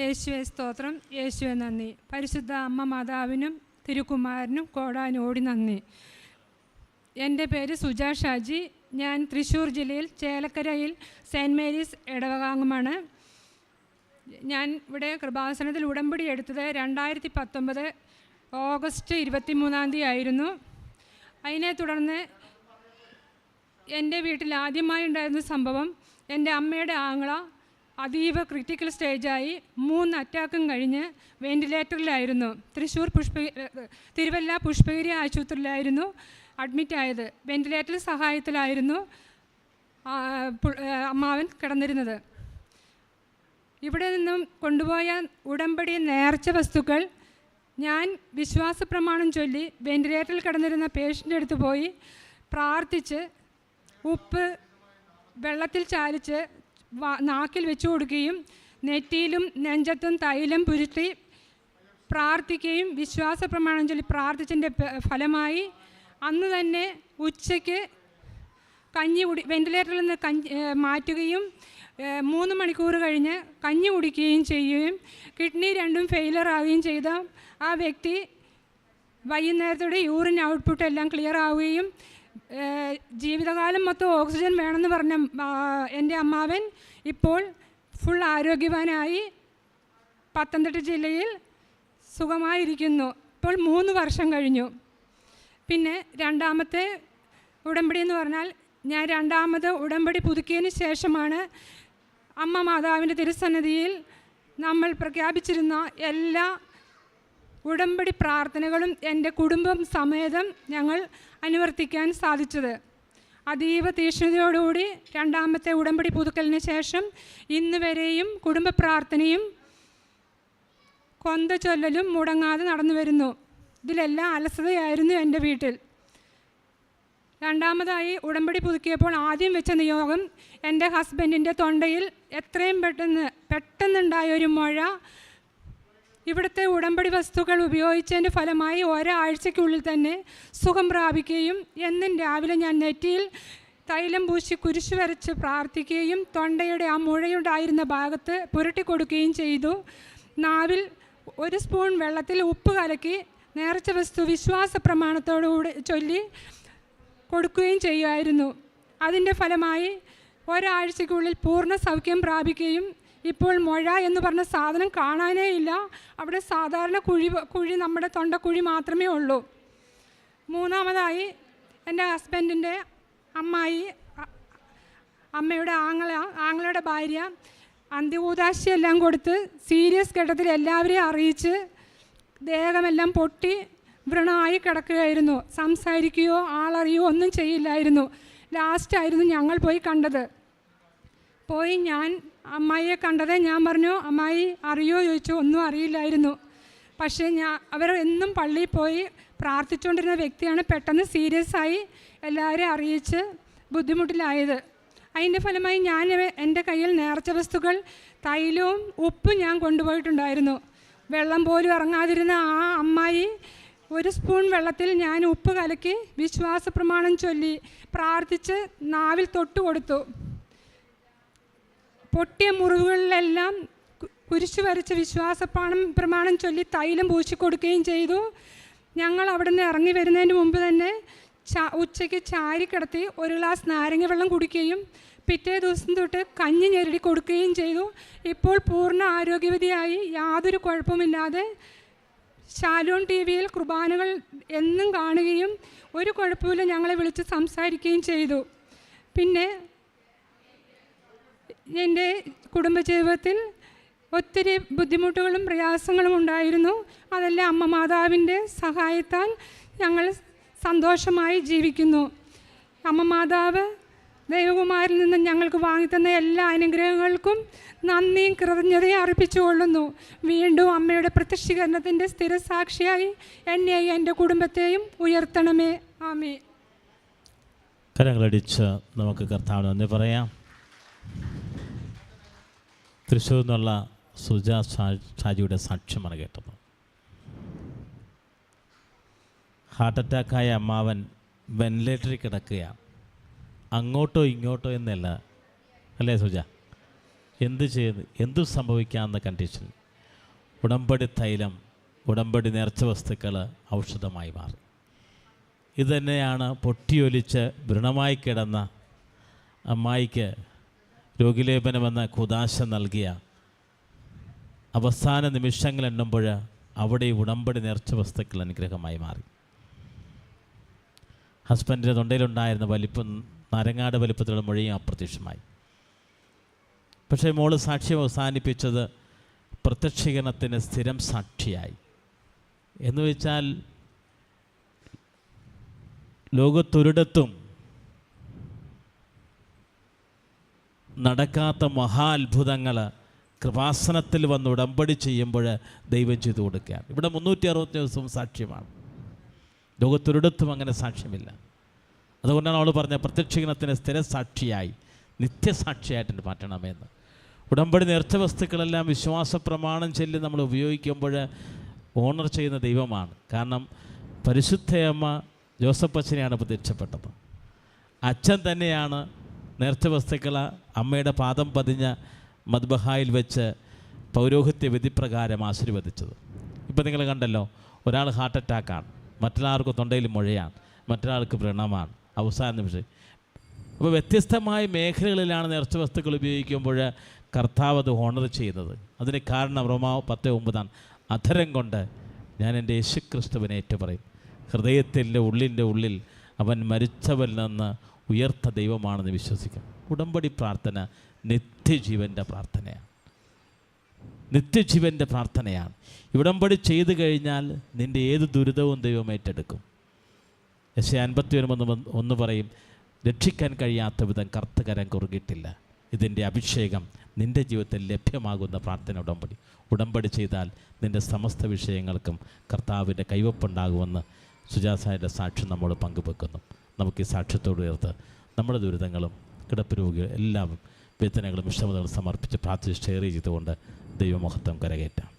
യേശുവെ സ്തോത്രം. യേശുവെ നന്ദി. പരിശുദ്ധ അമ്മ മാതാവിനും തിരുക്കുമാരനും കോടാനോടി നന്ദി. എന്റെ പേര് സുജ ഷാജി. ഞാൻ തൃശ്ശൂർ ജില്ലയിൽ ചേലക്കരയിൽ സെന്റ് മേരീസ് ഇടവകാംഗമാണ് ഞാൻ ഇവിടെ കൃപാസനത്തിൽ ഉടമ്പടി എടുത്തത് രണ്ടായിരത്തി പത്തൊമ്പത് ഓഗസ്റ്റ് ഇരുപത്തി മൂന്നാം തീയതി ആയിരുന്നു. അതിനെ തുടർന്ന് എന്റെ വീട്ടിൽ ആദ്യമായി ഉണ്ടായിരുന്ന സംഭവം എന്റെ അമ്മയുടെ ആങ്ങള അതീവ ക്രിട്ടിക്കൽ സ്റ്റേജായി മൂന്ന് അറ്റാക്കും കഴിഞ്ഞ് വെന്റിലേറ്ററിലായിരുന്നു തൃശ്ശൂർ പുഷ്പ തിരുവല്ല പുഷ്പഗിരി ആശുപത്രിയിലായിരുന്നു അഡ്മിറ്റായത് വെന്റിലേറ്റർ സഹായത്തിലായിരുന്നു അമ്മാവൻ കിടന്നിരുന്നത്. ഇവിടെ നിന്നും കൊണ്ടുപോയ ഉടമ്പടി നേർച്ച വസ്തുക്കൾ ഞാൻ വിശ്വാസ പ്രമാണം ചൊല്ലി വെന്റിലേറ്ററിൽ കിടന്നിരുന്ന പേഷ്യന്റെ അടുത്ത് പോയി പ്രാർത്ഥിച്ച് ഉപ്പ് വെള്ളത്തിൽ ചാലിച്ച് നാക്കിൽ വെച്ചു കൊടുക്കുകയും നെറ്റിയിലും നെഞ്ചത്തും തൈലം പുരുട്ടി പ്രാർത്ഥിക്കുകയും വിശ്വാസ പ്രമാണം ചൊല്ലി പ്രാർത്ഥിച്ചതിന്റെ ഫലമായി അന്ന് തന്നെ ഉച്ചയ്ക്ക് കഞ്ഞി കുടി വെന്റിലേറ്ററിൽ നിന്ന് കഞ്ഞി മാറ്റുകയും മൂന്ന് മണിക്കൂർ കഴിഞ്ഞ് കഞ്ഞി കുടിക്കുകയും ചെയ്യുകയും കിഡ്നി രണ്ടും ഫെയിലർ ആവുകയും ചെയ്ത ആ വ്യക്തി വൈകുന്നേരത്തോടെ യൂറിൻ ഔട്ട്പുട്ട് എല്ലാം ക്ലിയർ ആവുകയും ജീവിതകാലം മൊത്തം ഓക്സിജൻ വേണമെന്ന് പറഞ്ഞ എന്റെ അമ്മാവൻ ഇപ്പോൾ ഫുൾ ആരോഗ്യവാനായി പത്തനംതിട്ട ജില്ലയിൽ സുഖമായിരിക്കുന്നു. ഇപ്പോൾ മൂന്ന് വർഷം കഴിഞ്ഞു. പിന്നെ രണ്ടാമത്തെ ഉടമ്പടി എന്ന് പറഞ്ഞാൽ ഞാൻ രണ്ടാമത് ഉടമ്പടി പുതുക്കിയതിന് ശേഷമാണ് അമ്മ മാതാവിന്റെ തിരുസന്നിധിയിൽ നമ്മൾ പ്രഖ്യാപിച്ചിരുന്ന എല്ലാ ഉടമ്പടി പ്രാർത്ഥനകളും എന്റെ കുടുംബം സമേതം ഞങ്ങൾ അനുവർത്തിക്കാൻ സാധിച്ചത്. അതീവ തീക്ഷ്ണതയോടുകൂടി രണ്ടാമത്തെ ഉടമ്പടി പുതുക്കലിന് ശേഷം ഇന്ന് വരെയും കുടുംബ പ്രാർത്ഥനയും കൊന്ത ചൊല്ലലും മുടങ്ങാതെ നടന്നു വരുന്നു. ഇതിലെല്ലാം അലസതയായിരുന്നു എന്റെ വീട്ടിൽ. രണ്ടാമതായി ഉടമ്പടി പുതുക്കിയപ്പോൾ ആദ്യം വെച്ച നിയോഗം എന്റെ ഹസ്ബൻഡിന്റെ തൊണ്ടയിൽ എത്രയും പെട്ടെന്ന് പെട്ടെന്നുണ്ടായ ഒരു മുഴ ഇവിടുത്തെ ഉടമ്പടി വസ്തുക്കൾ ഉപയോഗിച്ചതിന്റെ ഫലമായി ഒരാഴ്ചയ്ക്കുള്ളിൽ തന്നെ സുഖം പ്രാപിക്കുകയും എന്നും രാവിലെ ഞാൻ നെറ്റിയിൽ തൈലം പൂശി കുരിശു വരച്ച് പ്രാർത്ഥിക്കുകയും തൊണ്ടയുടെ ആ മുഴയുണ്ടായിരുന്ന ഭാഗത്ത് പുരട്ടി കൊടുക്കുകയും ചെയ്തു. നാവിൽ ഒരു സ്പൂൺ വെള്ളത്തിൽ ഉപ്പ് കലക്കി നേർച്ച വസ്തു വിശ്വാസ പ്രമാണത്തോടുകൂടി ചൊല്ലി കൊടുക്കുകയും ചെയ്യുമായിരുന്നു. അതിന്റെ ഫലമായി ഒരാഴ്ചയ്ക്കുള്ളിൽ പൂർണ സൗഖ്യം പ്രാപിക്കുകയും ഇപ്പോൾ മുഴ എന്ന് പറഞ്ഞ സാധനം കാണാനേ ഇല്ല. അവിടെ സാധാരണ കുഴി കുഴി നമ്മുടെ തൊണ്ടക്കുഴി മാത്രമേ ഉള്ളൂ. മൂന്നാമതായി എന്റെ ഹസ്ബൻഡിന്റെ അമ്മായി അമ്മയുടെ ആങ്ങള ആങ്ങളയുടെ ഭാര്യ അന്ത്യകൂതാശിയെല്ലാം കൊടുത്ത് സീരിയസ് ഘട്ടത്തിൽ എല്ലാവരെയും അറിയിച്ച് ദേഹമെല്ലാം പൊട്ടി വ്രണമായി കിടക്കുകയായിരുന്നു. സംസാരിക്കുകയോ ആളറിയോ ഒന്നും ചെയ്യില്ലായിരുന്നു. ലാസ്റ്റായിരുന്നു ഞങ്ങൾ പോയി കണ്ടത്. പോയി ഞാൻ അമ്മായിയെ കണ്ടത് ഞാൻ പറഞ്ഞു അമ്മായി അറിയോ? ചോദിച്ചു. ഒന്നും അറിയില്ലായിരുന്നു. പക്ഷേ ഞാൻ അവർ എന്നും പള്ളിയിൽ പോയി പ്രാർത്ഥിച്ചുകൊണ്ടിരുന്ന വ്യക്തിയാണ് പെട്ടെന്ന് സീരിയസ് ആയി എല്ലാവരെയും അറിയിച്ച് ബുദ്ധിമുട്ടിലായത്. അതിന്റെ ഫലമായി ഞാൻ എന്റെ കയ്യിൽ നേർച്ച വസ്തുക്കൾ തൈലവും ഉപ്പും ഞാൻ കൊണ്ടുപോയിട്ടുണ്ടായിരുന്നു. വെള്ളം പോലും ഇറങ്ങാതിരുന്ന ആ അമ്മായി ഒരു സ്പൂൺ വെള്ളത്തിൽ ഞാൻ ഉപ്പ് കലക്കി വിശ്വാസ പ്രമാണം ചൊല്ലി പ്രാർത്ഥിച്ച് നാവിൽ തൊട്ട് കൊടുത്തു പൊട്ടിയ മുറിവുകളിലെല്ലാം കുരിശു വരച്ച് വിശ്വാസപ്രാണം പ്രമാണം ചൊല്ലി തൈലം പൂശിക്കൊടുക്കുകയും ചെയ്തു. ഞങ്ങൾ അവിടെ നിന്ന് ഇറങ്ങി വരുന്നതിന് മുമ്പ് തന്നെ ചാ ഉച്ചയ്ക്ക് ചാരി കിടത്തി ഒരു ഗ്ലാസ് നാരങ്ങ വെള്ളം കുടിക്കുകയും പിറ്റേ ദിവസം തൊട്ട് കഞ്ഞി ഞെരടി കൊടുക്കുകയും ചെയ്തു. ഇപ്പോൾ പൂർണ ആരോഗ്യവതിയായി യാതൊരു കുഴപ്പമില്ലാതെ ശാലോൺ ടി വിയിൽ കുർബാനകൾ എന്നും കാണുകയും ഒരു കുഴപ്പമില്ല ഞങ്ങളെ വിളിച്ച് സംസാരിക്കുകയും ചെയ്തു. പിന്നെ എന്റെ കുടുംബജീവിതത്തിൽ ഒത്തിരി ബുദ്ധിമുട്ടുകളും പ്രയാസങ്ങളും ഉണ്ടായിരുന്നു. അതെല്ലാം അമ്മ മാതാവിന്റെ സഹായത്താൽ ഞങ്ങൾ സന്തോഷമായി ജീവിക്കുന്നു. അമ്മ മാതാവ് ദൈവകുമാരിൽ നിന്ന് ഞങ്ങൾക്ക് വാങ്ങിത്തന്ന എല്ലാ അനുഗ്രഹങ്ങൾക്കും നന്ദിയും കൃതജ്ഞതയും അർപ്പിച്ചുകൊള്ളുന്നു വീണ്ടും അമ്മയുടെ പ്രത്യക്ഷീകരണത്തിന്റെ സ്ഥിരസാക്ഷിയായി എന്നെയും എന്റെ കുടുംബത്തെയും ഉയർത്തണമേ. ആമേ കരങ്ങളടിച്ച് നമുക്ക് കർത്താവിന് നന്ദി പറയാം. തൃശ്ശൂർ നിന്നുള്ള സുജ ഷാജിയുടെ സാക്ഷ്യം സാക്ഷ്യമാണ് കേട്ടത്. ഹാർട്ട് അറ്റാക്കായ അമ്മാവൻ വെന്റിലേറ്ററിൽ കിടക്കുകയാണ് അങ്ങോട്ടോ ഇങ്ങോട്ടോ എന്നല്ല. അല്ലേ സുജ? എന്ത് ചെയ്ത് എന്ത് സംഭവിക്കാമെന്ന കണ്ടീഷൻ ഉടമ്പടി തൈലം ഉടമ്പടി നേർച്ച വസ്തുക്കൾ ഔഷധമായി മാറി. ഇതുതന്നെയാണ് പൊട്ടിയൊലിച്ച് വൃണമായി കിടന്ന അമ്മായിക്ക് രോഗിലേപനമെന്ന കുദാശ നൽകിയ അവസാന നിമിഷങ്ങൾ എണ്ണുമ്പോൾ അവിടെ ഉടമ്പടി നേർച്ച വസ്തുക്കൾ അനുഗ്രഹമായി മാറി. ഹസ്ബൻഡിന്റെ തൊണ്ടയിലുണ്ടായിരുന്ന വലിപ്പം നരങ്ങാട് വലിപ്പത്തിലുള്ള മൊഴിയും അപ്രത്യക്ഷമായി. പക്ഷേ മോൾ സാക്ഷ്യം അവസാനിപ്പിച്ചത് പ്രത്യക്ഷീകരണത്തിന് സ്ഥിരം സാക്ഷിയായി. എന്ന് വെച്ചാൽ ലോകത്തൊരിടത്തും നടക്കാത്ത മഹാ അത്ഭുതങ്ങൾ കൃപാസനത്തിൽ വന്ന് ഉടമ്പടി ചെയ്യുമ്പോൾ ദൈവം ചെയ്തു കൊടുക്കുകയാണ്. ഇവിടെ മുന്നൂറ്റി അറുപത്തി ദിവസവും സാക്ഷ്യമാണ്. ലോകത്തൊരിടത്തും അങ്ങനെ സാക്ഷ്യമില്ല. അതുകൊണ്ടാണ് അവൾ പറഞ്ഞ പ്രത്യക്ഷീകരണത്തിന് സ്ഥിര സാക്ഷിയായി നിത്യസാക്ഷിയായിട്ട് മാറ്റണമെന്ന്. ഉടമ്പടി നേർച്ച വസ്തുക്കളെല്ലാം വിശ്വാസ പ്രമാണം ചൊല്ലി നമ്മൾ ഉപയോഗിക്കുമ്പോൾ ഓണർ ചെയ്യുന്ന ദൈവമാണ്. കാരണം പരിശുദ്ധയമ്മ ജോസഫ് അച്ഛനെയാണ് പ്രത്യക്ഷപ്പെട്ടത് അച്ഛൻ തന്നെയാണ് നേർച്ച വസ്തുക്കൾ അമ്മയുടെ പാദം പതിഞ്ഞ മദ്ബഹായിൽ വെച്ച് പൗരോഹിത്യ വിധിപ്രകാരം ആശീർവദിച്ചത്. ഇപ്പം നിങ്ങൾ കണ്ടല്ലോ ഒരാൾ ഹാർട്ട് അറ്റാക്കാണ് മറ്റൊരാൾക്ക് തൊണ്ടയിൽ മുഴയാണ് മറ്റൊരാൾക്ക് വ്രണമാണ്. അവസാന നിമിഷം. അപ്പോൾ വ്യത്യസ്തമായ മേഖലകളിലാണ് നേർച്ച വസ്തുക്കൾ ഉപയോഗിക്കുമ്പോൾ കർത്താവ് അത് ഓണർ ചെയ്യുന്നത്. അതിന് കാരണം റോമാ പത്ത് ഒമ്പതാണ്. അധരം കൊണ്ട് ഞാൻ എന്റെ യേശുക്രിസ്തുവിനെ ഏറ്റുപറയും. ഹൃദയത്തിന്റെ ഉള്ളിന്റെ ഉള്ളിൽ അവൻ മരിച്ചവരിൽ നിന്ന് ഉയർത്ത ദൈവമാണെന്ന് വിശ്വസിക്കാം. ഉടമ്പടി പ്രാർത്ഥന നിത്യജീവന്റെ പ്രാർത്ഥനയാണ്. നിത്യജീവന്റെ പ്രാർത്ഥനയാണ്. ഉടമ്പടി ചെയ്തു കഴിഞ്ഞാൽ നിന്റെ ഏത് ദുരിതവും ദൈവം ഏറ്റെടുക്കും. എസ് അൻപത്തി ഒൻപത് ഒന്ന് പറയും രക്ഷിക്കാൻ കഴിയാത്ത വിധം കർത്തകരം കുറുകിയിട്ടില്ല ഇതിന്റെ അഭിഷേകം നിന്റെ ജീവിതത്തിൽ ലഭ്യമാകുന്ന പ്രാർത്ഥന ഉടമ്പടി. ഉടമ്പടി ചെയ്താൽ നിന്റെ സമസ്ത വിഷയങ്ങൾക്കും കർത്താവിന്റെ കൈവപ്പുണ്ടാകുമെന്ന് സുജാസായുടെ സാക്ഷ്യം നമ്മോട് പങ്കുവെക്കുന്നു. നമുക്ക് സാക്ഷ്യത്തോട് ഉയർത്ത് നമ്മുടെ ദുരിതങ്ങളും കിടപ്പ് രോഗികൾ എല്ലാം വേദനകളും വിഷമതകളും സമർപ്പിച്ച് പ്രാർത്ഥിച്ച് ഷെയർ ചെയ്തുകൊണ്ട് ദൈവമഹത്വം കരകയറ്റാം.